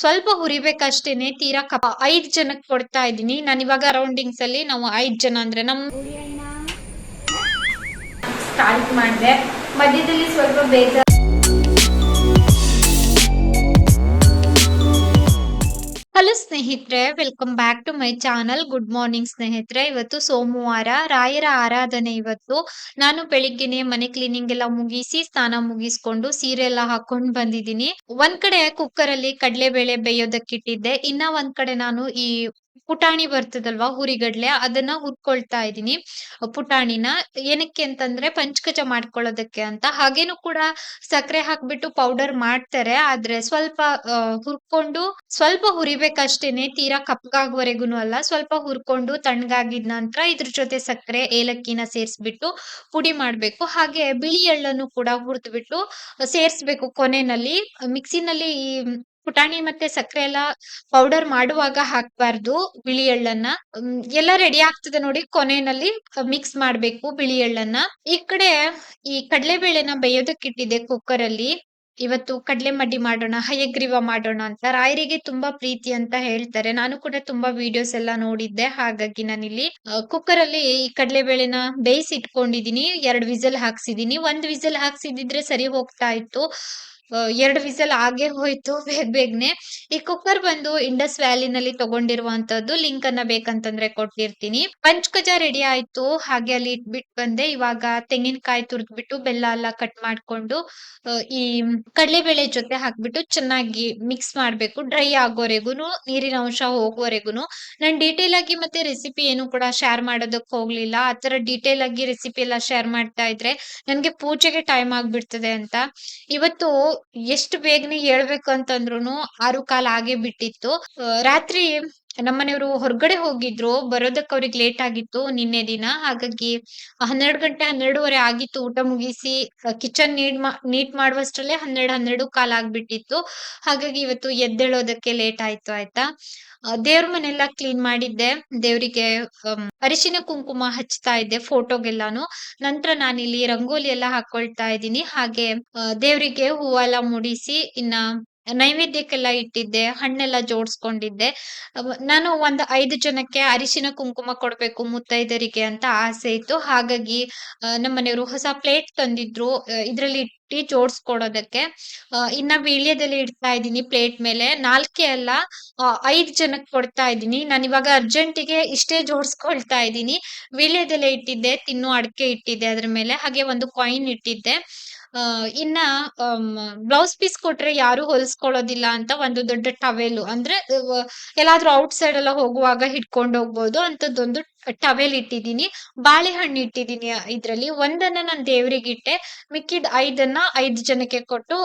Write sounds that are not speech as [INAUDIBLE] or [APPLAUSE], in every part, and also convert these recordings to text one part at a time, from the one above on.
ಸ್ವಲ್ಪ ಹುರಿಬೇಕಷ್ಟೇನೆ, ತೀರಾ ಕಪ ಐದ್ ಜನಕ್ಕೆ ಕೊಡ್ತಾ ಇದ್ದೀನಿ. ನಾನು ಇವಾಗ ಅರೌಂಡಿಂಗ್ಸ್ ಅಲ್ಲಿ ನಾವು ಐದ್ ಜನ ಅಂದ್ರೆ ನಮ್ ಸ್ಟಾರ್ಟ್ ಮಾಡಿದೆ. ಮಧ್ಯದಲ್ಲಿ ಸ್ವಲ್ಪ ಬೇಜಾರು ಹಲೋ ಸ್ನೇಹಿತರೆ. Welcome back to my channel good morning ಸ್ನೇಹಿತರೆ. ಇವತ್ತು ಸೋಮವಾರ, ರಾಯರ ಆರಾಧನೆ ಇವತ್ತು. ನಾನು ಬೆಳಿಗ್ಗೆನೆ ಮನೆ ಕ್ಲೀನಿಂಗ್ ಎಲ್ಲ ಮುಗಿಸಿ, ಸ್ನಾನ ಮುಗಿಸ್ಕೊಂಡು, ಸೀರೆ ಎಲ್ಲ ಹಾಕೊಂಡ್ ಬಂದಿದ್ದೀನಿ. ಒಂದ್ ಕಡೆ ಕುಕ್ಕರ್ ಅಲ್ಲಿ ಕಡಲೆಬೇಳೆ ಬೇಯೋದಕ್ಕಿಟ್ಟಿದ್ದೆ. ಇನ್ನ ಒಂದ್ ಕಡೆ ನಾನು ಈ ಪುಟಾಣಿ ಬರ್ತದಲ್ವಾ ಹುರಿಗಡ್ಲೆ? ಅದನ್ನ ಹುರ್ಕೊಳ್ತಾ ಇದ್ದೀನಿ. ಪುಟಾಣಿನ ಏನಕ್ಕೆ ಅಂತಂದ್ರೆ ಪಂಚಕಜ ಮಾಡ್ಕೊಳ್ಳೋದಕ್ಕೆ ಅಂತ. ಹಾಗೇನು ಕೂಡ ಸಕ್ಕರೆ ಹಾಕ್ಬಿಟ್ಟು ಪೌಡರ್ ಮಾಡ್ತಾರೆ. ಆದ್ರೆ ಸ್ವಲ್ಪ ಹುರ್ಕೊಂಡು ಸ್ವಲ್ಪ ಹುರಿಬೇಕಷ್ಟೇನೆ. ತೀರಾ ಕಪ್ಪಗಾಗುವರೆಗೂ ಅಲ್ಲ. ಸ್ವಲ್ಪ ಹುರ್ಕೊಂಡು ತಣ್ಣಗಾಗಿದ ನಂತರ ಇದ್ರ ಜೊತೆ ಸಕ್ಕರೆ ಏಲಕ್ಕಿನ ಸೇರಿಸ್ಬಿಟ್ಟು ಪುಡಿ ಮಾಡ್ಬೇಕು. ಹಾಗೆ ಬಿಳಿ ಎಳ್ಳನ್ನು ಕೂಡ ಹುರಿದ್ಬಿಟ್ಟು ಸೇರಿಸ್ಬೇಕು ಕೊನೆಯಲ್ಲಿ. ಮಿಕ್ಸಿನಲ್ಲಿ ಈ ಪುಟಾಣಿ ಮತ್ತೆ ಸಕ್ಕರೆ ಎಲ್ಲ ಪೌಡರ್ ಮಾಡುವಾಗ ಹಾಕ್ಬಾರ್ದು ಬಿಳಿ ಎಳ್ಳನ್ನ. ಎಲ್ಲ ರೆಡಿ ಆಗ್ತದೆ ನೋಡಿ, ಕೊನೆಯಲ್ಲಿ ಮಿಕ್ಸ್ ಮಾಡ್ಬೇಕು ಬಿಳಿ ಎಳ್ಳನ್ನ. ಈ ಕಡೆ ಈ ಕಡಲೆಬೇಳೆನ ಬೇಯೋದಕ್ಕಿಟ್ಟಿದೆ ಕುಕ್ಕರ್ ಅಲ್ಲಿ. ಇವತ್ತು ಕಡ್ಲೆ ಮಡ್ಡಿ ಮಾಡೋಣ, ಹಯಗ್ರೀವ ಮಾಡೋಣ ಅಂತ. ರಾಯರಿಗೆ ತುಂಬಾ ಪ್ರೀತಿ ಅಂತ ಹೇಳ್ತಾರೆ. ನಾನು ಕೂಡ ತುಂಬಾ ವಿಡಿಯೋಸ್ ಎಲ್ಲ ನೋಡಿದ್ದೆ, ಹಾಗಾಗಿ ನಾನಿಲ್ಲಿ ಕುಕ್ಕರ್ ಅಲ್ಲಿ ಈ ಕಡಲೆಬೇಳೆನ ಬೇಯಿಸಿ ಇಟ್ಕೊಂಡಿದೀನಿ ಎರಡು ವಿಸಲ್ ಹಾಕ್ಸಿದೀನಿ ಒಂದ್ ವಿಸಲ್ ಹಾಕ್ಸಿದಿದ್ರೆ ಸರಿ ಹೋಗ್ತಾ ಇತ್ತು. ಎರಡ್ ವಿಸಲ್ ಆಗೇ ಹೋಯ್ತು [LAUGHS] ಬೇಗ ಬೇಗನೆ. ಈ ಕುಕ್ಕರ್ ಬಂದು ಇಂಡಸ್ ವ್ಯಾಲಿನಲ್ಲಿ ತಗೊಂಡಿರುವಂತದ್ದು ಲಿಂಕ್ ಅನ್ನ ಬೇಕಂತಂದ್ರೆ ಕೊಟ್ಟಿರ್ತೀನಿ ಪಂಚಕಜ ರೆಡಿ ಆಯ್ತು. ಹಾಗೆ ಅಲ್ಲಿ ಇಟ್ಬಿಟ್ಟು ಬಂದೆ. ಇವಾಗ ತೆಂಗಿನಕಾಯಿ ತುರ್ದ್ಬಿಟ್ಟು ಬೆಲ್ಲ ಎಲ್ಲ ಕಟ್ ಮಾಡ್ಕೊಂಡು ಆ, ಈ ಕಡಲೆಬೇಳೆ ಜೊತೆ ಹಾಕ್ಬಿಟ್ಟು ಚೆನ್ನಾಗಿ ಮಿಕ್ಸ್ ಮಾಡ್ಬೇಕು. ಡ್ರೈ ಆಗೋವರೆಗೂನು ನೀರಿನ ಅಂಶ ಹೋಗೋವರೆಗೂನು ನಾನ್ ಡೀಟೇಲ್ ಆಗಿ ಮತ್ತೆ ರೆಸಿಪಿ ಏನು ಕೂಡ ಶೇರ್ ಮಾಡೋದಕ್ ಹೋಗ್ಲಿಲ್ಲ. ಆತರ ಡೀಟೇಲ್ ಆಗಿ ರೆಸಿಪಿ ಎಲ್ಲ ಶೇರ್ ಮಾಡ್ತಾ ಇದ್ರೆ ನನ್ಗೆ ಪೂಜೆಗೆ ಟೈಮ್ ಆಗ್ಬಿಡ್ತದೆ ಅಂತ. ಇವತ್ತು ಎಷ್ಟು ಬೇಗನೆ ಹೇಳ್ಬೇಕು ಅಂತಂದ್ರುನು ಆರು ಕಾಲ್ ಆಗೇ ಬಿಟ್ಟಿತ್ತು. ರಾತ್ರಿ ನಮ್ಮನೆಯವರು ಹೊರಗಡೆ ಹೋಗಿದ್ರು ಬರೋದಕ್ಕೆ ಅವ್ರಿಗೆ ಲೇಟ್ ಆಗಿತ್ತು ನಿನ್ನೆ ದಿನ. ಹಾಗಾಗಿ ಹನ್ನೆರಡು ಗಂಟೆ ಹನ್ನೆರಡೂವರೆ ಆಗಿತ್ತು ಊಟ ಮುಗಿಸಿ ಕಿಚನ್ ನೀಟ್ ಮಾ ನೀಟ್ ಮಾಡುವಷ್ಟರಲ್ಲೇ ಹನ್ನೆರಡು ಹನ್ನೆರಡು ಕಾಲ ಆಗ್ಬಿಟ್ಟಿತ್ತು. ಹಾಗಾಗಿ ಇವತ್ತು ಎದ್ದೇಳೋದಕ್ಕೆ ಲೇಟ್ ಆಯ್ತು ಆಯ್ತಾ? ದೇವ್ರ ಮನೆಲ್ಲ ಕ್ಲೀನ್ ಮಾಡಿದ್ದೆ. ದೇವರಿಗೆ ಅರಿಶಿನ ಕುಂಕುಮ ಹಚ್ತಾ ಇದ್ದೆ ಫೋಟೋಗೆಲ್ಲಾನು ನಂತರ ನಾನಿಲ್ಲಿ ರಂಗೋಲಿ ಎಲ್ಲ ಹಾಕೊಳ್ತಾ ಇದ್ದೀನಿ. ಹಾಗೆ ದೇವ್ರಿಗೆ ಹೂವೆಲ್ಲ ಮುಡಿಸಿ, ಇನ್ನ ನೈವೇದ್ಯಕ್ಕೆಲ್ಲ ಇಟ್ಟಿದ್ದೆ, ಹಣ್ಣೆಲ್ಲ ಜೋಡಿಸ್ಕೊಂಡಿದ್ದೆ. ನಾನು ಒಂದ್ ಐದು ಜನಕ್ಕೆ ಅರಿಶಿನ ಕುಂಕುಮ ಕೊಡ್ಬೇಕು ಮುತ್ತೈದರಿಗೆ ಅಂತ ಆಸೆ ಇತ್ತು. ಹಾಗಾಗಿ ನಮ್ಮ ಮನೆಯವರು ಹೊಸ ಪ್ಲೇಟ್ ತಂದಿದ್ರು ಇದರಲ್ಲಿ ಇಟ್ಟಿ ಜೋಡಿಸ್ಕೊಡೋದಕ್ಕೆ. ಇನ್ನ ವೀಳ್ಯದಲ್ಲಿ ಇಡ್ತಾ ಇದ್ದೀನಿ ಪ್ಲೇಟ್ ಮೇಲೆ. ನಾಲ್ಕೆ ಅಲ್ಲ ಐದು ಜನಕ್ಕೆ ಕೊಡ್ತಾ ಇದ್ದೀನಿ. ನಾನು ಇವಾಗ ಅರ್ಜೆಂಟಿಗೆ ಇಷ್ಟೇ ಜೋಡಿಸ್ಕೊಳ್ತಾ ಇದ್ದೀನಿ. ವೀಳ್ಯದಲ್ಲೇ ಇಟ್ಟಿದ್ದೆ, ತಿನ್ನು ಅಡಿಕೆ ಇಟ್ಟಿದ್ದೆ ಅದ್ರ ಮೇಲೆ. ಹಾಗೆ ಒಂದು ಕಾಯಿನ್ ಇಟ್ಟಿದ್ದೆ. ಇನ್ನ ಬ್ಲೌಸ್ ಪೀಸ್ ಕೊಟ್ರೆ ಯಾರು ಹೊಲಿಸ್ಕೊಳ್ಳೋದಿಲ್ಲ ಅಂತ ಒಂದು ದೊಡ್ಡ ಟವೆಲ್ ಅಂದ್ರೆ ಎಲ್ಲಾದ್ರೂ ಔಟ್ ಸೈಡ್ ಎಲ್ಲ ಹೋಗುವಾಗ ಹಿಡ್ಕೊಂಡು ಹೋಗ್ಬೋದು. ಅಂತದೊಂದು ಟವೆಲ್ ಇಟ್ಟಿದ್ದೀನಿ, ಬಾಳೆಹಣ್ಣು ಇಟ್ಟಿದ್ದೀನಿ ಇದರಲ್ಲಿ. ಒಂದನ್ನ ನಾನು ದೇವರಿಗಿಟ್ಟೆ ಮಿಕ್ಕಿದ ಐದನ್ನ ಐದು ಜನಕ್ಕೆ ಕೊಟ್ಟು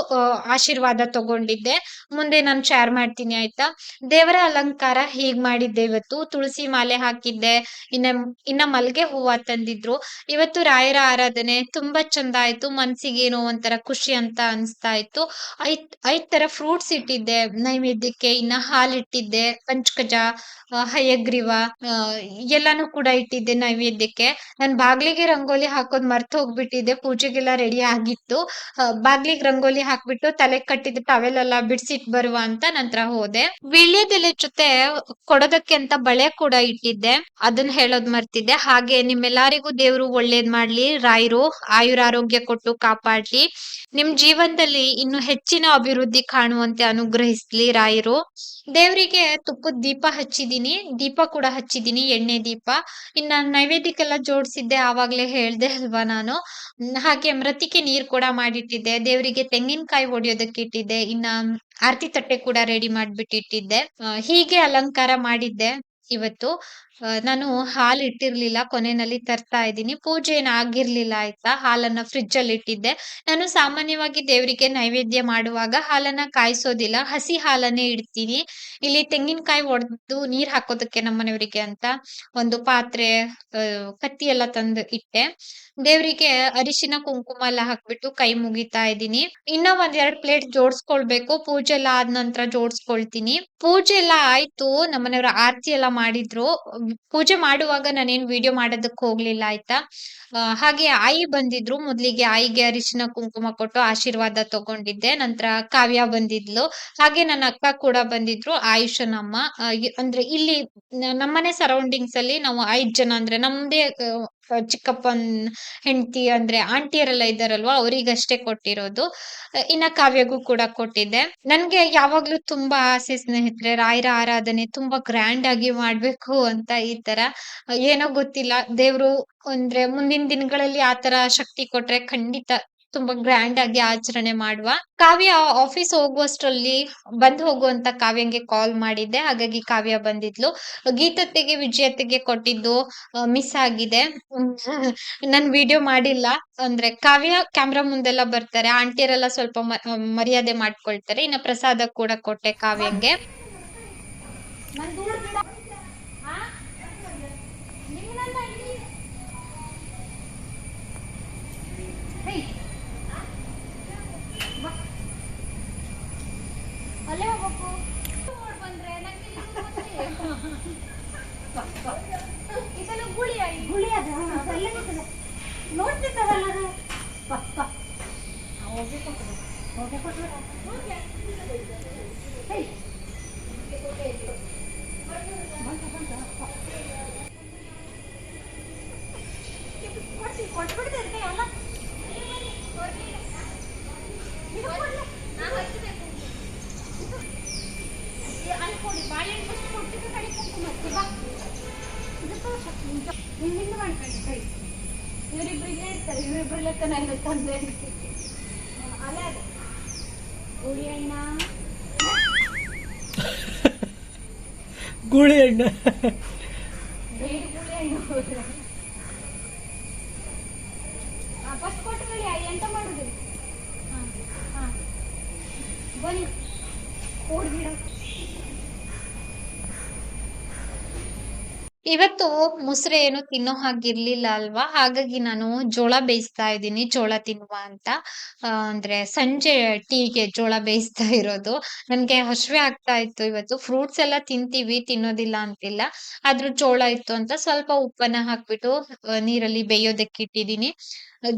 ಆಶೀರ್ವಾದ ತಗೊಂಡಿದ್ದೆ. ಮುಂದೆ ನಾನು ಶೇರ್ ಮಾಡ್ತೀನಿ, ಆಯ್ತಾ? ದೇವರ ಅಲಂಕಾರ ಹೀಗ್ ಮಾಡಿದ್ದೆ ಇವತ್ತು? ತುಳಸಿ ಮಾಲೆ ಹಾಕಿದ್ದೆ. ಇನ್ನ ಇನ್ನ ಮಲ್ಗೆ ಹೂವ ತಂದಿದ್ರು. ಇವತ್ತು ರಾಯರ ಆರಾಧನೆ. ತುಂಬಾ ಚಂದ ಆಯ್ತು. ಮನ್ಸಿಗೆ ಏನೋ ಒಂಥರ ಖುಷಿ ಅಂತ ಅನ್ಸ್ತಾ ಇತ್ತು. ಐದ್ ಐದ್ ತರ ಫ್ರೂಟ್ಸ್ ಇಟ್ಟಿದ್ದೆ. ನೈವೇದ್ಯಕ್ಕೆ ಇನ್ನ ಹಾಲ್ ಇಟ್ಟಿದ್ದೆ. ಪಂಚಕಜ ಹಯಗ್ರೀವ ಎಲ್ಲಾನು ಕೂಡ ಇಟ್ಟಿದ್ದೆ ನೈವೇದ್ಯಕ್ಕೆ. ನಾನು ಬಾಗ್ಲಿಗೆ ರಂಗೋಲಿ ಹಾಕೋದ್ ಮರ್ತ್ ಹೋಗ್ಬಿಟ್ಟಿದ್ದೆ ಪೂಜೆಗೆಲ್ಲ ರೆಡಿ ಆಗಿತ್ತು. ಬಾಗ್ಲಿಗೆ ರಂಗೋಲಿ ಹಾಕ್ಬಿಟ್ಟು ತಲೆ ಕಟ್ಟಿದ ಟವೆಲ್ ಎಲ್ಲ ಬಿಡ್ಸಿಟ್ ಬರುವ ಅಂತ ನಂತರ ಹೋದೆ. ವಿಳ್ಯದೆಲೆ ಜೊತೆ ಕೊಡೋದಕ್ಕೆ ಅಂತ ಬಳೆ ಕೂಡ ಇಟ್ಟಿದ್ದೆ ಅದನ್ನ ಹೇಳೋದ್ ಮರ್ತಿದ್ದೆ. ಹಾಗೆ ನಿಮ್ಮೆಲ್ಲರಿಗೂ ದೇವ್ರು ಒಳ್ಳೇದ್ ಮಾಡ್ಲಿ, ರಾಯರು ಆಯುರ ಆರೋಗ್ಯ ಕೊಟ್ಟು ಕಾಪಾಡ್ಲಿ. ನಿಮ್ ಜೀವನದಲ್ಲಿ ಇನ್ನು ಹೆಚ್ಚಿನ ಅಭಿವೃದ್ಧಿ ಕಾಣುವಂತೆ ಅನುಗ್ರಹಿಸ್ಲಿ ರಾಯರು. ದೇವರಿಗೆ ತುಪ್ಪದ ದೀಪ ಹಚ್ಚಿದೀನಿ, ದೀಪ ಕೂಡ ಹಚ್ಚಿದೀನಿ, ಎಣ್ಣೆ ದೀಪ. ಇನ್ನ ನೈವೇದ್ಯಕ್ಕೆಲ್ಲ ಜೋಡಿಸಿದ್ದೆ, ಆವಾಗಲೇ ಹೇಳ್ದೆ ಅಲ್ವಾ ನಾನು. ಹಾಗೆ ಮೃತಿಕೆ ನೀರ್ ಕೂಡ ಮಾಡಿಟ್ಟಿದ್ದೆ, ದೇವರಿಗೆ ತೆಂಗಿನಕಾಯಿ ಹೊಡಿಯೋದಕ್ಕೆ ಇಟ್ಟಿದ್ದೆ, ಇನ್ನ ಆರತಿ ತಟ್ಟೆ ಕೂಡ ರೆಡಿ ಮಾಡ್ಬಿಟ್ಟಿಟ್ಟಿದ್ದೆ. ಹೀಗೆ ಅಲಂಕಾರ ಮಾಡಿದ್ದೆ ಇವತ್ತು. ನಾನು ಹಾಲು ಇಟ್ಟಿರ್ಲಿಲ್ಲ, ಕೊನೆಯಲ್ಲಿ ತರ್ತಾ ಇದ್ದೀನಿ. ಪೂಜೆ ಏನ್ ಆಗಿರ್ಲಿಲ್ಲ, ಆಯ್ತಾ? ಹಾಲನ್ನ ಫ್ರಿಡ್ಜ್ ಅಲ್ಲಿ ಇಟ್ಟಿದ್ದೆ. ನಾನು ಸಾಮಾನ್ಯವಾಗಿ ದೇವರಿಗೆ ನೈವೇದ್ಯ ಮಾಡುವಾಗ ಹಾಲನ್ನ ಕಾಯಿಸೋದಿಲ್ಲ. ಹಸಿ ಹಾಲನ್ನೇ ಇಡ್ತೀನಿ. ಇಲ್ಲಿ ತೆಂಗಿನಕಾಯಿ ಒಡೆದು ನೀರ್ ಹಾಕೋದಕ್ಕೆ ನಮ್ಮ ಮನೆಯವರಿಗೆ ಅಂತ ಒಂದು ಪಾತ್ರೆ ಕತ್ತಿ ಎಲ್ಲ ತಂದು ಇಟ್ಟೆ. ದೇವರಿಗೆ ಅರಿಶಿನ, ಕುಂಕುಮ ಎಲ್ಲ ಹಾಕ್ಬಿಟ್ಟು ಕೈ ಮುಗಿತಾ ಇದ್ದೀನಿ. ಇನ್ನ ಒಂದ್ ಎರಡ್ ಪ್ಲೇಟ್ ಜೋಡಿಸ್ಕೊಳ್ಬೇಕು. ಪೂಜೆ ಎಲ್ಲ ಆದ ನಂತರ ಜೋಡಿಸ್ಕೊಳ್ತೀನಿ. ಪೂಜೆ ಎಲ್ಲ ಆಯ್ತು. ನಮ್ಮನೆಯವ್ರ ಆರತಿ ಎಲ್ಲ ಮಾಡಿದ್ರು. ಪೂಜೆ ಮಾಡುವಾಗ ನಾನೇನ್ ವಿಡಿಯೋ ಮಾಡೋದಕ್ಕೆ ಹೋಗ್ಲಿಲ್ಲ, ಆಯ್ತಾ? ಹಾಗೆ ಆಯಿ ಬಂದಿದ್ರು. ಮೊದ್ಲಿಗೆ ಆಯಿಗೆ ಅರಿಶಿನ ಕುಂಕುಮ ಕೊಟ್ಟು ಆಶೀರ್ವಾದ ತಗೊಂಡಿದ್ದೆ. ನಂತರ ಕಾವ್ಯ ಬಂದಿದ್ಲು. ಹಾಗೆ ನನ್ನ ಅಕ್ಕ ಕೂಡ ಬಂದಿದ್ರು ಆಯುಷನಮ್ಮ ಅಂದ್ರೆ ಇಲ್ಲಿ ನಮ್ಮನೆ ಸರೌಂಡಿಂಗ್ಸ್ ಅಲ್ಲಿ ನಾವು ಐದ್ ಜನ ಅಂದ್ರೆ ನಮ್ದೇ ಚಿಕ್ಕಪ್ಪನ್ ಹೆಂಡತಿ ಅಂದ್ರೆ ಆಂಟಿಯರೆಲ್ಲ ಇದ್ದಾರಲ್ವಾ, ಅವರಿಗಷ್ಟೇ ಕೊಟ್ಟಿರೋದು. ಇನ್ನ ಕಾವ್ಯಗೂ ಕೂಡ ಕೊಟ್ಟಿದ್ದೆ. ನನ್ಗೆ ಯಾವಾಗ್ಲೂ ತುಂಬಾ ಆಸೆ ಸ್ನೇಹಿತರೆ, ರಾಯರ ಆರಾಧನೆ ತುಂಬಾ ಗ್ರ್ಯಾಂಡ್ ಆಗಿ ಮಾಡ್ಬೇಕು ಅಂತ ಈ ತರ. ಏನೋ ಗೊತ್ತಿಲ್ಲ, ದೇವ್ರು ಅಂದ್ರೆ ಮುಂದಿನ ದಿನಗಳಲ್ಲಿ ಆತರ ಶಕ್ತಿ ಕೊಟ್ರೆ ಖಂಡಿತ ತುಂಬಾ ಗ್ರ್ಯಾಂಡ್ ಆಗಿ ಆಚರಣೆ ಮಾಡುವ. ಕಾವ್ಯ ಆಫೀಸ್ ಹೋಗುವಷ್ಟರಲ್ಲಿ ಬಂದು ಹೋಗುವಂತ ಕಾವ್ಯಂಗೆ ಕಾಲ್ ಮಾಡಿದ್ದೆ. ಹಾಗಾಗಿ ಕಾವ್ಯ ಬಂದಿದ್ಲು. ಗೀತತ್ತೆಗೆ ವಿಜಯತೆಗೆ ಕೊಟ್ಟಿದ್ದು ಮಿಸ್ ಆಗಿದೆ. ನಾನ್ ವಿಡಿಯೋ ಮಾಡಿಲ್ಲ. ಅಂದ್ರೆ ಕಾವ್ಯ ಕ್ಯಾಮ್ರಾ ಮುಂದೆಲ್ಲ ಬರ್ತಾರೆ. ಆಂಟಿಯರೆಲ್ಲ ಸ್ವಲ್ಪ ಮರ್ಯಾದೆ ಮಾಡ್ಕೊಳ್ತಾರೆ. ಇನ್ನ ಪ್ರಸಾದ ಕೂಡ ಕೊಟ್ಟೆ ಕಾವ್ಯಂಗೆ. ಅಲ್ಲೇ ಹೋಗ್ಬೇಕು ನೋಡ್ ಬಂದ್ರೆ ನಂಗೆ ಇಲ್ಲಿ ಕೂತ್ಕೊಳ್ಳಿ. ಬಾ, ಬಾ. ಇದೆಲ್ಲ ಗುಳಿ ಆಗಿ ಗುಳಿ ಅದ ಅದೆಲ್ಲ ನಿಂತಿದೆ. ನೋಡ್ತಿದ್ದಾರಲ್ಲ ಅದು ಬಾ, ಬಾ. ಆ, ಹೋಗ್ಬೇಕು ಅಂತ. ಹೋಗ್ಬೇಕು ಅಂತ. ಹೇಯ್. ಕೊಟ್ಬಿಡ್ತಿರ್ತೆ ಎಲ್ಲ ಅನ್ಕೊಡಿ ಬಾಳೆಹಣ್ಣು ಫಸ್ಟ್ ಕೊಟ್ಟಿದ್ದು ಕಡೆ ಕುಂಕುಮ ಹಚ್ಚಿ ಬಾ ಇದು ತೋರ್ಸ ನೀನು ಹಿಂದೆ ಮಾಡ್ಕೊಂಡು ಕೈ. ಇವರಿಬ್ರು ಇಲ್ಲೇ ಇರ್ತಾರೆ ಇವರಿಬ್ರು ಲೆಕ್ಕ ನಾನು ತಂದೆ ಅಲ್ಲ ಅದು. ಗುಳಿ ಅಣ್ಣ. ಗುಳಿ ಅಣ್ಣ. ಕೊಟ್ಕೊಳ್ಳಿ ಎಂತ ಮಾಡುದು? ಹಾಂ ಹಾಂ. ಬನ್ನಿ. ಓಡ್ಬಿಡ ಇವತ್ತು ಮುಸ್ರೆ ಏನು ತಿನ್ನೋ ಹಾಗಿರ್ಲಿಲ್ಲ ಅಲ್ವಾ? ಹಾಗಾಗಿ ನಾನು ಜೋಳ ಬೇಯಿಸ್ತಾ ಇದ್ದೀನಿ, ಜೋಳ ತಿನ್ನುವ ಅಂತ. ಅಂದ್ರೆ ಸಂಜೆ ಟೀಗೆ ಜೋಳ ಬೇಯಿಸ್ತಾ ಇರೋದು. ನನ್ಗೆ ಹಸಿವೆ ಆಗ್ತಾ ಇತ್ತು ಇವತ್ತು. ಫ್ರೂಟ್ಸ್ ಎಲ್ಲ ತಿಂತೀವಿ, ತಿನ್ನೋದಿಲ್ಲ ಅಂತಿಲ್ಲ. ಆದ್ರೂ ಜೋಳ ಇತ್ತು ಅಂತ ಸ್ವಲ್ಪ ಉಪ್ಪನ್ನ ಹಾಕ್ಬಿಟ್ಟು ನೀರಲ್ಲಿ ಬೇಯೋದಕ್ಕೆ ಇಟ್ಟಿದ್ದೀನಿ.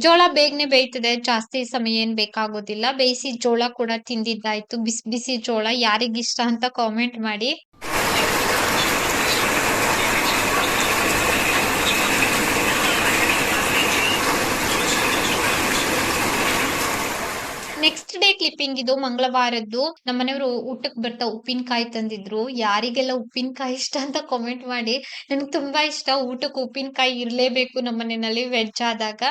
ಜೋಳ ಬೇಗನೆ ಬೇಯ್ತದೆ. ಜಾಸ್ತಿ ಸಮಯ ಏನ್ ಬೇಕಾಗೋದಿಲ್ಲ. ಬೇಯಿಸಿ ಜೋಳ ಕೂಡ ತಿಂದಿದ್ದಾಯ್ತು. ಬಿಸಿ ಬಿಸಿ ಜೋಳ. ಯಾರಿಗಿಷ್ಟ ಅಂತ ಕಾಮೆಂಟ್ ಮಾಡಿ. ನೆಕ್ಸ್ಟ್ ಡೇ ಕ್ಲಿಪ್ಪಿಂಗ್ ಇದು ಮಂಗಳವಾರದ್ದು. ನಮ್ಮನೆಯವರು ಊಟಕ್ಕೆ ಬರ್ತಾ ಉಪ್ಪಿನಕಾಯಿ ತಂದಿದ್ರು. ಯಾರಿಗೆಲ್ಲ ಉಪ್ಪಿನಕಾಯಿ ಇಷ್ಟ ಅಂತ ಕಾಮೆಂಟ್ ಮಾಡಿ, ನನ್ಗೆ ತುಂಬಾ ಇಷ್ಟ ಊಟಕ್ಕೆ ಉಪ್ಪಿನಕಾಯಿ ಇರ್ಲೇಬೇಕು ನಮ್ಮನೆಯಲ್ಲಿ ವೆಜ್ ಆದಾಗ.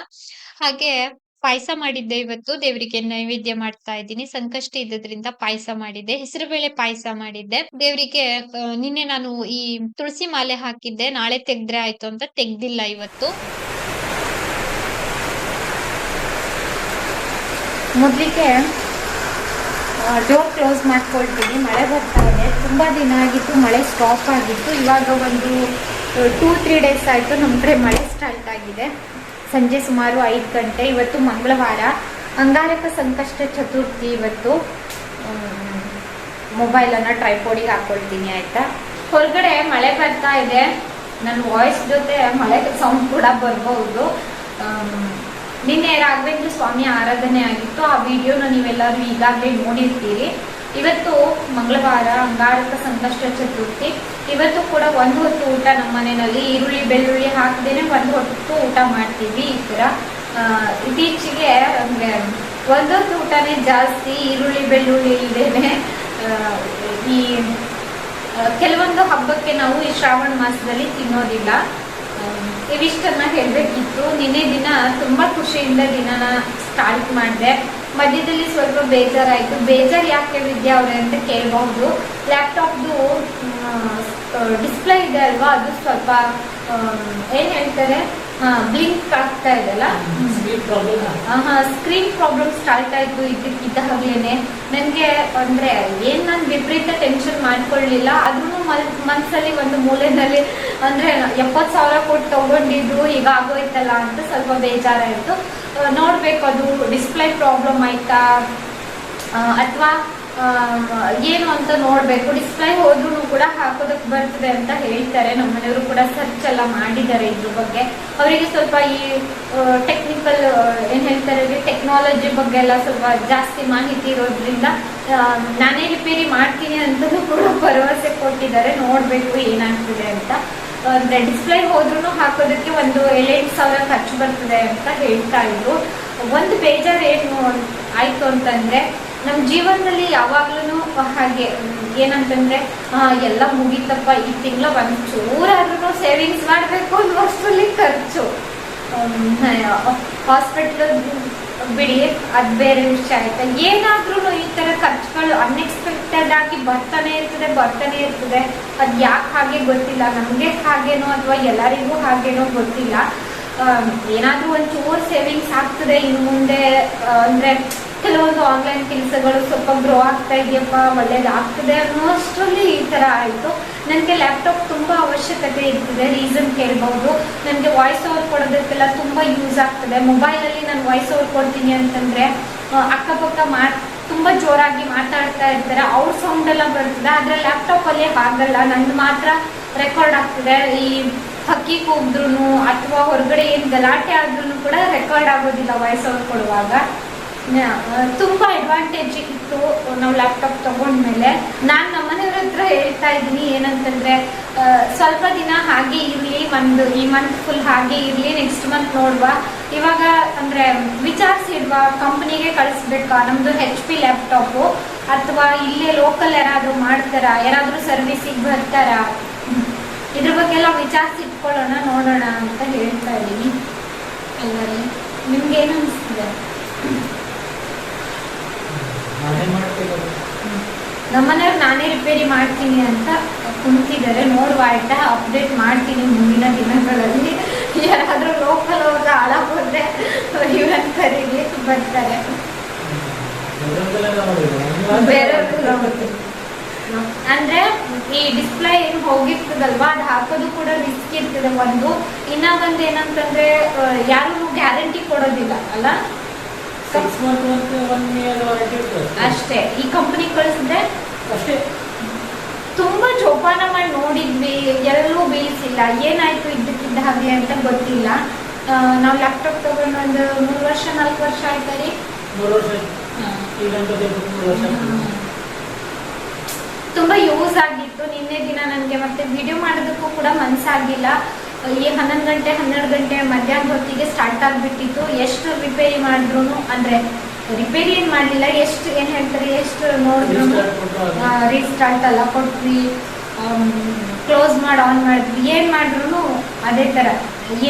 ಹಾಗೆ ಪಾಯಸ ಮಾಡಿದ್ದೆ ಇವತ್ತು. ದೇವರಿಗೆ ನೈವೇದ್ಯ ಮಾಡ್ತಾ ಇದ್ದೀನಿ. ಸಂಕಷ್ಟ ಇದ್ದದ್ರಿಂದ ಪಾಯಸ ಮಾಡಿದ್ದೆ. ಹೆಸರುಬೇಳೆ ಪಾಯಸ ಮಾಡಿದ್ದೆ. ದೇವರಿಗೆ ನಿನ್ನೆ ನಾನು ಈ ತುಳಸಿ ಮಾಲೆ ಹಾಕಿದ್ದೆ. ನಾಳೆ ತೆಗ್ದ್ರೆ ಆಯ್ತು ಅಂತ ತೆಗ್ದಿಲ್ಲ ಇವತ್ತು. ಮೊದಲಿಗೆ ಡೋರ್ ಕ್ಲೋಸ್ ಮಾಡ್ಕೊಳ್ತೀನಿ ಮಳೆ ಬರ್ತಾ ಇದೆ. ತುಂಬ ದಿನ ಆಗಿತ್ತು, ಮಳೆ ಸ್ಟಾಪ್ ಆಗಿತ್ತು. ಇವಾಗ ಒಂದು ಟೂ ತ್ರೀ ಡೇಸ್ ಆಯಿತು. ನಮ್ಮ ಕಡೆ ಮಳೆ ಸ್ಟಾರ್ಟ್ ಆಗಿದೆ. ಸಂಜೆ ಸುಮಾರು ಐದು ಗಂಟೆ. ಇವತ್ತು ಮಂಗಳವಾರ. ಅಂಗಾರಕ ಸಂಕಷ್ಟ ಚತುರ್ಥಿ ಇವತ್ತು. ಮೊಬೈಲನ್ನು ಟ್ರೈಪೋಡಿಗೆ ಹಾಕ್ಕೊಳ್ತೀನಿ ಆಯಿತಾ? ಹೊರಗಡೆ ಮಳೆ ಬರ್ತಾ ಇದೆ. ನನ್ನ ವಾಯ್ಸ್ ಜೊತೆ ಮಳೆ ಸೌಂಡ್ ಕೂಡ ಬರ್ಬೋದು ನಿನ್ನೆ ರಾಘವೇಂದ್ರ ಸ್ವಾಮಿ ಆರಾಧನೆ ಆಗಿತ್ತು ಆ ವಿಡಿಯೋನ ನೀವೆಲ್ಲರೂ ಈಗಾಗಲೇ ನೋಡಿರ್ತೀರಿ. ಇವತ್ತು ಮಂಗಳವಾರ ಅಂಗಾರಕ ಸಂಕಷ್ಟ ಚತುರ್ಥಿ. ಇವತ್ತು ಕೂಡ ಒಂದು ಹೊತ್ತು ಊಟ ನಮ್ಮ ಮನೆಯಲ್ಲಿ ಈರುಳ್ಳಿ, ಬೆಳ್ಳುಳ್ಳಿ ಹಾಕದೇನೆ ಒಂದು ಹೊತ್ತು ಊಟ ಮಾಡ್ತೀವಿ ಈ ಥರ. ಇತ್ತೀಚೆಗೆ ಒಂದೊಂದು ಊಟನೇ ಜಾಸ್ತಿ ಈರುಳ್ಳಿ, ಬೆಳ್ಳುಳ್ಳಿ ಇಲ್ಲದೇನೆ ಈ ಕೆಲವೊಂದು ಹಬ್ಬಕ್ಕೆ ನಾವು ಈ ಶ್ರಾವಣ ಮಾಸದಲ್ಲಿ ತಿನ್ನೋದಿಲ್ಲ. ಇವಿಷ್ಟನ್ನ ಹೇಳಬೇಕಿತ್ತು. ನಿನ್ನೆ ದಿನ ತುಂಬ ಖುಷಿಯಿಂದ ದಿನನ ಸ್ಟಾರ್ಟ್ ಮಾಡಿದೆ. ಮಧ್ಯದಲ್ಲಿ ಸ್ವಲ್ಪ ಬೇಜಾರಾಯಿತು. ಬೇಜಾರು ಯಾಕೆ ವಿದ್ಯಾ ಅವರೇ ಅಂತ ಕೇಳಬಹುದು. ಲ್ಯಾಪ್ಟಾಪ್ದು ಡಿಸ್ಪ್ಲೇ ಇದೆ ಅಲ್ವಾ? ಅದು ಸ್ವಲ್ಪ ಏನು ಹೇಳ್ತಾರೆ? ಬ್ಲಿಂಕ್ ಆಗ್ತಾ ಇದೆಲ್ಲ ಸ್ಕ್ರೀನ್ ಪ್ರಾಬ್ಲಮ್ ಸ್ಟಾರ್ಟ್ ಆಯ್ತು ಇದ್ದಕ್ಕಿದ್ದ ಹಾಗೇನೆ ನನಗೆ ಅಂದ್ರೆ ಏನ್ ನಾನು ವಿಪರೀತ ಟೆನ್ಷನ್ ಮಾಡ್ಕೊಳ್ಳಿಲ್ಲ ಆದ್ರೂ ಮನ್ಸಲ್ಲಿ ಒಂದು ಮೂಲೆಯಲ್ಲಿ ಅಂದ್ರೆ ಎಪ್ಪತ್ತು ಸಾವಿರ ಕೊಟ್ಟು ತಗೊಂಡಿದ್ರು ಈಗ ಆಗೋಯ್ತಲ್ಲ ಅಂತ ಸ್ವಲ್ಪ ಬೇಜಾರಾಯ್ತು. ನೋಡ್ಬೇಕು ಅದು ಡಿಸ್ಪ್ಲೇ ಪ್ರಾಬ್ಲಮ್ ಆಯ್ತಾ? ಅಥವಾ ಏನು ಅಂತ ನೋಡಬೇಕು. ಡಿಸ್ಪ್ಲೇ ಹೋದ್ರೂ ಕೂಡ ಹಾಕೋದಕ್ಕೆ ಬರ್ತದೆ ಅಂತ ಹೇಳ್ತಾರೆ. ನಮ್ಮ ಮನೆಯವರು ಕೂಡ ಸರ್ಚ್ ಎಲ್ಲ ಮಾಡಿದ್ದಾರೆ ಇದ್ರ ಬಗ್ಗೆ. ಅವರಿಗೆ ಸ್ವಲ್ಪ ಈ ಟೆಕ್ನಿಕಲ್ ಏನು ಹೇಳ್ತಾರೆ ಟೆಕ್ನಾಲಜಿ ಬಗ್ಗೆ ಎಲ್ಲ ಸ್ವಲ್ಪ ಜಾಸ್ತಿ ಮಾಹಿತಿ ಇರೋದ್ರಿಂದ ನಾನೇ ರಿಪೇರಿ ಮಾಡ್ತೀನಿ ಅಂತಲೂ ಕೂಡ ಭರವಸೆ ಕೊಟ್ಟಿದ್ದಾರೆ. ನೋಡಬೇಕು ಏನಾಗ್ತಿದೆ ಅಂತ. ಅಂದ್ರೆ ಡಿಸ್ಪ್ಲೇ ಹೋದ್ರೂ ಹಾಕೋದಕ್ಕೆ ಒಂದು ಏಳೆಂಟು ಸಾವಿರ ಖರ್ಚು ಬರ್ತದೆ ಅಂತ ಹೇಳ್ತಾ ಇದ್ರು. ಒಂದು ಬೇಜಾರು ಏನು ಆಯ್ತು ಅಂತಂದ್ರೆ ನಮ್ಮ ಜೀವನದಲ್ಲಿ ಯಾವಾಗ್ಲೂ ಹಾಗೆ, ಏನಂತಂದ್ರೆ ಎಲ್ಲ ಮುಗಿತಪ್ಪ, ಈ ತಿಂಗಳ ಒಂದು ಚೂರಾದ್ರೂ ಸೇವಿಂಗ್ಸ್ ಮಾಡಬೇಕು ಅನ್ನೋಷ್ಟರಲ್ಲಿ ಖರ್ಚು. ಹಾಸ್ಪಿಟ್ಲ್ ಬಿಡಿ, ಅದು ಬೇರೆ ವಿಷಯ ಆಯ್ತಾ? ಏನಾದ್ರೂ ಈ ತರ ಖರ್ಚುಗಳು ಅನ್ಎಕ್ಸ್ಪೆಕ್ಟೆಡ್ ಆಗಿ ಬರ್ತಾನೆ ಇರ್ತದೆ ಬರ್ತಾನೆ ಇರ್ತದೆ. ಅದು ಯಾಕೆ ಹಾಗೆ ಗೊತ್ತಿಲ್ಲ? ನಮಗೆ ಹಾಗೇನೋ ಅಥವಾ ಎಲ್ಲರಿಗೂ ಹಾಗೇನೋ ಗೊತ್ತಿಲ್ಲ. ಏನಾದರೂ ಒಂದು ಚೂರು ಸೇವಿಂಗ್ಸ್ ಆಗ್ತದೆ ಇನ್ನು ಮುಂದೆ ಅಂದ್ರೆ ಕೆಲವೊಂದು ಆನ್ಲೈನ್ ಕೆಲಸಗಳು ಸ್ವಲ್ಪ ಗ್ರೋ ಆಗ್ತಾ ಇದೆಯಪ್ಪ, ಒಳ್ಳೇದಾಗ್ತದೆ ಅನ್ನೋಷ್ಟರಲ್ಲಿ ಈ ಥರ ಆಯಿತು. ನನಗೆ ಲ್ಯಾಪ್ಟಾಪ್ ತುಂಬ ಅವಶ್ಯಕತೆ ಇರ್ತದೆ ರೀಸನ್ ಕೇಳ್ಬೋದು. ನನಗೆ ವಾಯ್ಸ್ ಓವರ್ ಕೊಡೋದಕ್ಕೆಲ್ಲ ತುಂಬ ಯೂಸ್ ಆಗ್ತದೆ. ಮೊಬೈಲಲ್ಲಿ ನಾನು ವಾಯ್ಸ್ ಓವರ್ ಕೊಡ್ತೀನಿ ಅಂತಂದರೆ ಅಕ್ಕಪಕ್ಕ ಮಾತ್, ತುಂಬ ಜೋರಾಗಿ ಮಾತಾಡ್ತಾ ಇರ್ತಾರೆ. ಅವ್ರ ಸೌಂಡ್ ಎಲ್ಲ ಬರ್ತದೆ ಆದರೆ ಲ್ಯಾಪ್ಟಾಪಲ್ಲಿ ಆಗಲ್ಲ ನಂದು ಮಾತ್ರ ರೆಕಾರ್ಡ್ ಆಗ್ತದೆ. ಈ ಹಕ್ಕಿ ಕೂಗಿದ್ರು ಅಥವಾ ಹೊರಗಡೆ ಏನು ಗಲಾಟೆ ಆದ್ರೂ ಕೂಡ ರೆಕಾರ್ಡ್ ಆಗೋದಿಲ್ಲ ವಾಯ್ಸ್ ಓವರ್ ಕೊಡುವಾಗ. ತುಂಬಾ ಅಡ್ವಾಂಟೇಜ್ ಇತ್ತು ನಾವು ಲ್ಯಾಪ್ಟಾಪ್ ತಗೊಂಡ್ಮೇಲೆ. ನಾನು ನಮ್ಮನೆಯವ್ರ ಹತ್ರ ಹೇಳ್ತಾ ಇದ್ದೀನಿ, ಏನಂತಂದ್ರೆ ಸ್ವಲ್ಪ ದಿನ ಹಾಗೆ ಇರಲಿ, ಒಂದು ಈ ಮಂತ್ ಫುಲ್ ಹಾಗೆ ಇರಲಿ ನೆಕ್ಸ್ಟ್ ಮಂತ್ ನೋಡುವ. ಇವಾಗ ಅಂದ್ರೆ ವಿಚಾರಿಸಿಡ್ವಾ ಕಂಪ್ನಿಗೆ ಕಳಿಸ್ಬೇಕಾ? ನಮ್ದು ಹೆಚ್ ಪಿ ಲ್ಯಾಪ್ಟಾಪು ಅಥವಾ ಇಲ್ಲೇ ಲೋಕಲ್ ಯಾರಾದರೂ ಮಾಡ್ತಾರಾ? ಯಾರಾದರೂ ಸರ್ವಿಸಿಗೆ ಬರ್ತಾರಾ? ಇದ್ರ ಬಗ್ಗೆ ಎಲ್ಲ ವಿಚಾರಿಸಿಟ್ಕೊಳ್ಳೋಣ, ನೋಡೋಣ ಅಂತ ಹೇಳ್ತಾ ಇದ್ದೀನಿ. ಎಲ್ಲರೂ ನಿಮ್ಗೆ ಏನು ಅನಿಸ್ತಿದೆ? ನಮ್ಮನೆಯವ್ರು ನಾನೇ ರಿಪೇರಿ ಮಾಡ್ತೀನಿ ಅಂತ ಕುಂತಿದ್ದಾರೆ. ನೋಡುವ ಆಯ್ತಾ? ಅಪ್ಡೇಟ್ ಮಾಡ್ತೀನಿ ಮುಂದಿನ ದಿನಗಳಲ್ಲಿ. ಯಾರಾದರೂ ಲೋಕಲ್ ಹೋದ ಹಾಳಾಗೋದ್ರೆ ಇವನ್ ಕರೀಲಿ ಬರ್ತಾರೆ. ಅಂದ್ರೆ ಈ ಡಿಸ್ಪ್ಲೇ ಏನು ಹೋಗಿರ್ತದಲ್ವಾ? ಅದು ಹಾಕೋದು ಕೂಡ ರಿಸ್ಕ್ ಇರ್ತದೆ ಒಂದು. ಇನ್ನ ಏನಂತಂದ್ರೆ ಯಾರು ಗ್ಯಾರಂಟಿ ಕೊಡೋದಿಲ್ಲ, ಅಲ್ಲ? ಸಿಕ್ಸ್ ಮಂತ್ ಅಂತ ಒನ್ ಇಯರ್ ವಾರಂಟಿ ಅಷ್ಟೇ. ಈ ಕಂಪನಿ ಕಳಿಸಿದ್ರೆ ಅಷ್ಟೇ. ತುಂಬಾ ಜೋಪಾನ ಮಾಡಿ ನೋಡಿದ್ವಿ. ಎಲ್ಲೂ ಬೀಳಿಸಿಲ್ಲ. ಏನಾಯ್ತು ಇದ್ದಕ್ಕಿದ್ದ ಹಾಗೆ ಅಂತ ಗೊತ್ತಿಲ್ಲ. ನಾವು ಲ್ಯಾಪ್ಟಾಪ್ ತಗೊಂಡು ಒಂದು ಮೂರು ವರ್ಷ ನಾಲ್ಕು ವರ್ಷ ಆಯ್ತಾ ರೀ? ಮೂರು ವರ್ಷ ತುಂಬಾ ಯೂಸ್ ಆಗಿತ್ತು. ನಿನ್ನೆ ದಿನ ನನಗೆ ಮತ್ತೆ ವಿಡಿಯೋ ಮಾಡೋದಕ್ಕೂ ಕೂಡ ಮನ್ಸಾಗಿಲ್ಲ. ಈ ಹನ್ನೊಂದು ಗಂಟೆ ಹನ್ನೆರಡು ಗಂಟೆ ಮಧ್ಯಾಹ್ನ ಹೊತ್ತಿಗೆ ಸ್ಟಾರ್ಟ್ ಆಗಿಬಿಟ್ಟಿತ್ತು. ಎಷ್ಟು ರಿಪೇರಿ ಮಾಡಿದ್ರು ಅಂದ್ರೆ ರಿಪೇರಿ ಏನು ಮಾಡಲಿಲ್ಲ ಎಷ್ಟು ಏನು ಹೇಳ್ತಾರೆ ಎಷ್ಟು ನೋಡಿದ್ರು. ರೀಸ್ಟಾರ್ಟ್ ಎಲ್ಲ ಕೊಟ್ವಿ. ಕ್ಲೋಸ್ ಮಾಡಿ ಆನ್ ಮಾಡಿದ್ವಿ. ಏನು ಮಾಡಿದ್ರು ಅದೇ ಥರ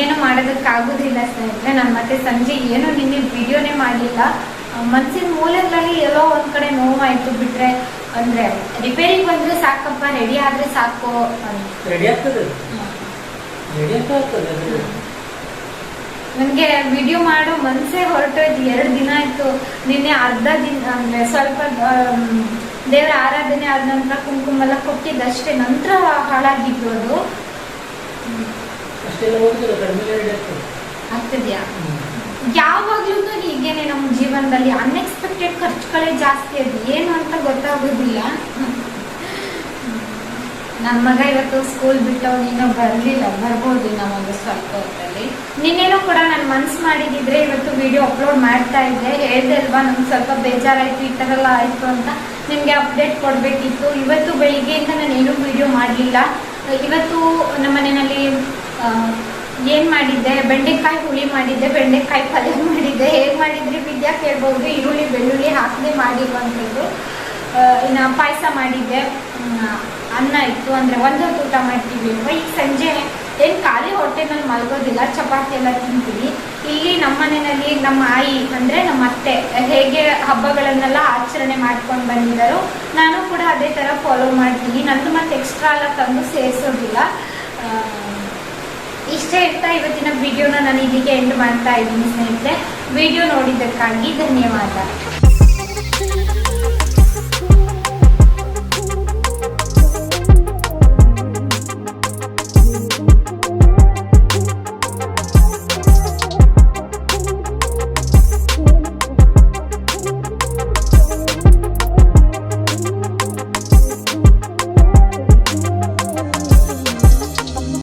ಏನು ಮಾಡೋದಕ್ಕಾಗೋದಿಲ್ಲ ಸ್ನೇಹಿತರೆ. ನಾನು ಮತ್ತೆ ಸಂಜೆ ಏನು ನಿನ್ನೆ ವಿಡಿಯೋನೇ ಮಾಡಲಿಲ್ಲ. ಮನಸ್ಸಿನ ಮೂಲೆಗಳಲ್ಲಿ ಎಲ್ಲೋ ಒಂದ್ ಕಡೆ ನೋವಾಯ್ತು ಬಿಟ್ರೆ ಅಂದ್ರೆ ರಿಪೇರಿಗೆ ಬಂದರೆ ಸಾಕಪ್ಪ ರೆಡಿ ಆದ್ರೆ ಸಾಕು ಅಂತ. ರೆಡಿ ಆಗ್ತದೆ ರೆಡಿ ಅಂತ ಆಗ್ತದೆ ಅದು. ನನಗೆ ವಿಡಿಯೋ ಮಾಡೋ ಮನ್ಸೇ ಹೊರಟೋಯ್ತು ಎರಡು ದಿನ ಆಯ್ತು. ನಿನ್ನೆ ಅರ್ಧ ದಿನ ಅಂದರೆ ಸ್ವಲ್ಪ ದೇವರ ಆರಾಧನೆ ಆದ ನಂತರ ಕುಂಕುಮ ಎಲ್ಲ ಕೊಟ್ಟಿದ್ದಷ್ಟೇ ನಂತರ ಹಾಳಾಗಿದ್ದು ಅದು. ಆಗ್ತಿದ್ಯಾ? ಯಾವಾಗ್ಲೂ ಹೀಗೇನೆ ನಮ್ಮ ಜೀವನದಲ್ಲಿ ಅನ್ಎಕ್ಸ್ಪೆಕ್ಟೆಡ್ ಖರ್ಚುಗಳೇ ಜಾಸ್ತಿ ಅದು ಏನು ಅಂತ ಗೊತ್ತಾಗೋದಿಲ್ಲ. ನನ್ನ ಮಗ ಇವತ್ತು ಸ್ಕೂಲ್ ಬಿಟ್ಟು ನೀನು ಬರಲಿಲ್ಲ. ಬರ್ಬೋದು ಇನ್ನೂ ಒಂದು ಸ್ವಲ್ಪ ಹೊತ್ತಲ್ಲಿ. ನಿನ್ನೇನೋ ಕೂಡ ನಾನು ಮನ್ಸು ಮಾಡಿದಿದ್ರೆ ಇವತ್ತು ವಿಡಿಯೋ ಅಪ್ಲೋಡ್ ಮಾಡ್ತಾ ಇದ್ದೆ. ಹೇಳ್ದೆ ಅಲ್ವಾ ನಮ್ಗೆ ಸ್ವಲ್ಪ ಬೇಜಾರಾಯಿತು ಈ ಥರ ಎಲ್ಲ ಆಯಿತು ಅಂತ. ನಿಮಗೆ ಅಪ್ಡೇಟ್ ಕೊಡಬೇಕಿತ್ತು. ಇವತ್ತು ಬೆಳಿಗ್ಗೆಯಿಂದ ನಾನು ಏನೂ ವಿಡಿಯೋ ಮಾಡಲಿಲ್ಲ. ಇವತ್ತು ನಮ್ಮ ಮನೆಯಲ್ಲಿ ಏನು ಮಾಡಿದ್ದೆ? ಬೆಂಡೆಕಾಯಿ ಹುಳಿ ಮಾಡಿದ್ದೆ. ಬೆಂಡೆಕಾಯಿ ಪಲ್ಯ ಮಾಡಿದ್ದೆ. ಹೇಗೆ ಮಾಡಿದ್ರಿ ವಿದ್ಯಾ ಕೇಳ್ಬೋದು. ಈರುಳ್ಳಿ ಬೆಳ್ಳುಳ್ಳಿ ಹಾಕದೆ ಮಾಡಿರುವಂಥದ್ದು ಆ, ಇನ್ನು ಪಾಯಸ ಮಾಡಿದ್ದೆ. ಅನ್ನ ಇತ್ತು. ಅಂದರೆ ಒಂದು ಊಟ ಮಾಡ್ತೀವಿ ಈಗ ಸಂಜೆ ಏನು ಖಾಲಿ ಹೊಟ್ಟೆನಲ್ಲಿ ಮಲಗೋದಿಲ್ಲ, ಚಪಾತಿ ಎಲ್ಲ ತಿಂತೀವಿ. ಇಲ್ಲಿ ನಮ್ಮ ಮನೆಯಲ್ಲಿ ನಮ್ಮ ಆಯಿ ಅಂದರೆ ನಮ್ಮ ಅತ್ತೆ ಹೇಗೆ ಹಬ್ಬಗಳನ್ನೆಲ್ಲ ಆಚರಣೆ ಮಾಡ್ಕೊಂಡು ಬಂದಿದ್ದಾರೋ, ನಾನು ಕೂಡ ಅದೇ ಥರ ಫಾಲೋ ಮಾಡ್ತೀನಿ. ನಂದು ಮತ್ತೆ ಎಕ್ಸ್ಟ್ರಾ ಎಲ್ಲ ತಂದು ಸೇರಿಸೋದಿಲ್ಲ. ಇಷ್ಟೇ ಇರ್ತಾ ಇವತ್ತಿನ ವಿಡಿಯೋನ ನಾನು ಇಲ್ಲಿಗೆ ಎಂಡ್ ಮಾಡ್ತಾ ಇದ್ದೀನಿ ಸ್ನೇಹಿತರೆ. ವಿಡಿಯೋ ನೋಡಿದ್ದಕ್ಕಾಗಿ ಧನ್ಯವಾದ.